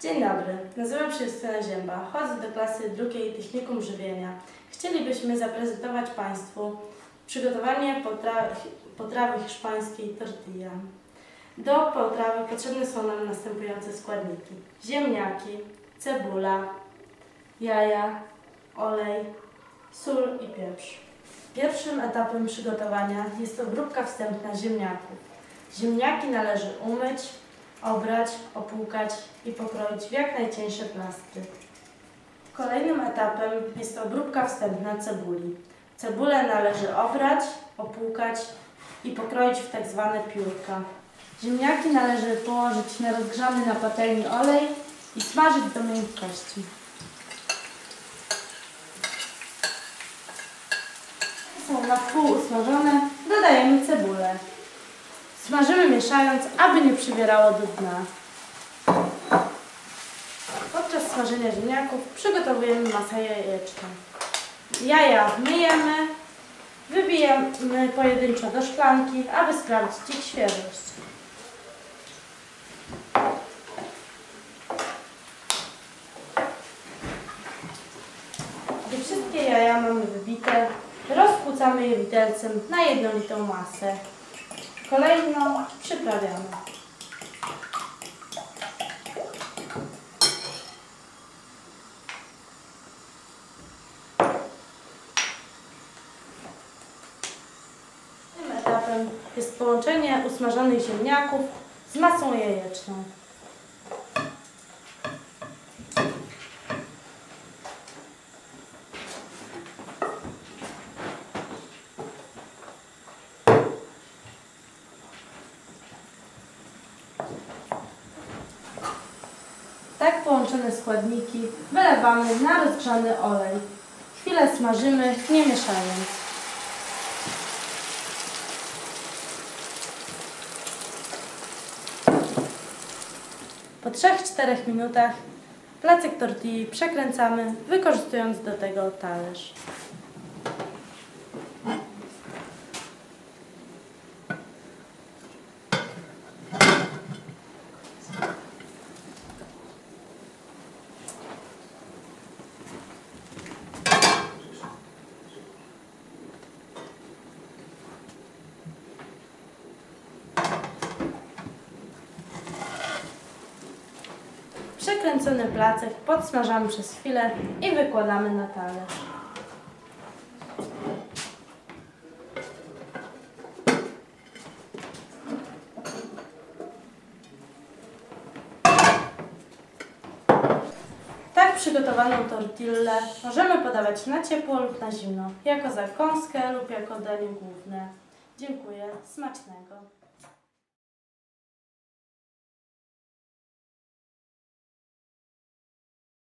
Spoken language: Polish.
Dzień dobry, nazywam się Justyna Zięba, chodzę do klasy drugiej Technikum Żywienia. Chcielibyśmy zaprezentować Państwu przygotowanie potra potrawy hiszpańskiej tortilla. Do potrawy potrzebne są nam następujące składniki. Ziemniaki, cebula, jaja, olej, sól i pieprz. Pierwszym etapem przygotowania jest obróbka wstępna ziemniaków. Ziemniaki należy umyć, obrać, opłukać i pokroić w jak najcieńsze plastry. Kolejnym etapem jest obróbka wstępna cebuli. Cebulę należy obrać, opłukać i pokroić w tak zwane piórka. Ziemniaki należy położyć na rozgrzany na patelni olej i smażyć do miękkości. Są na pół usmażone, dodajemy cebulę. Smażymy mieszając, aby nie przybierało do dna. Podczas smażenia ziemniaków przygotowujemy masę jajeczną. Jaja myjemy, wybijamy pojedynczo do szklanki, aby sprawdzić ich świeżość. Gdy wszystkie jaja mamy wybite, rozkłócamy je widelcem na jednolitą masę. Kolejno przyprawiamy. Tym etapem jest połączenie usmażonych ziemniaków z masą jajeczną. Tak połączone składniki wylewamy na rozgrzany olej. Chwilę smażymy, nie mieszając. Po 3-4 minutach placek tortilli przekręcamy, wykorzystując do tego talerz. Przekręcony placek podsmażamy przez chwilę i wykładamy na talerz. Tak przygotowaną tortillę możemy podawać na ciepło lub na zimno, jako zakąskę lub jako danie główne. Dziękuję, smacznego.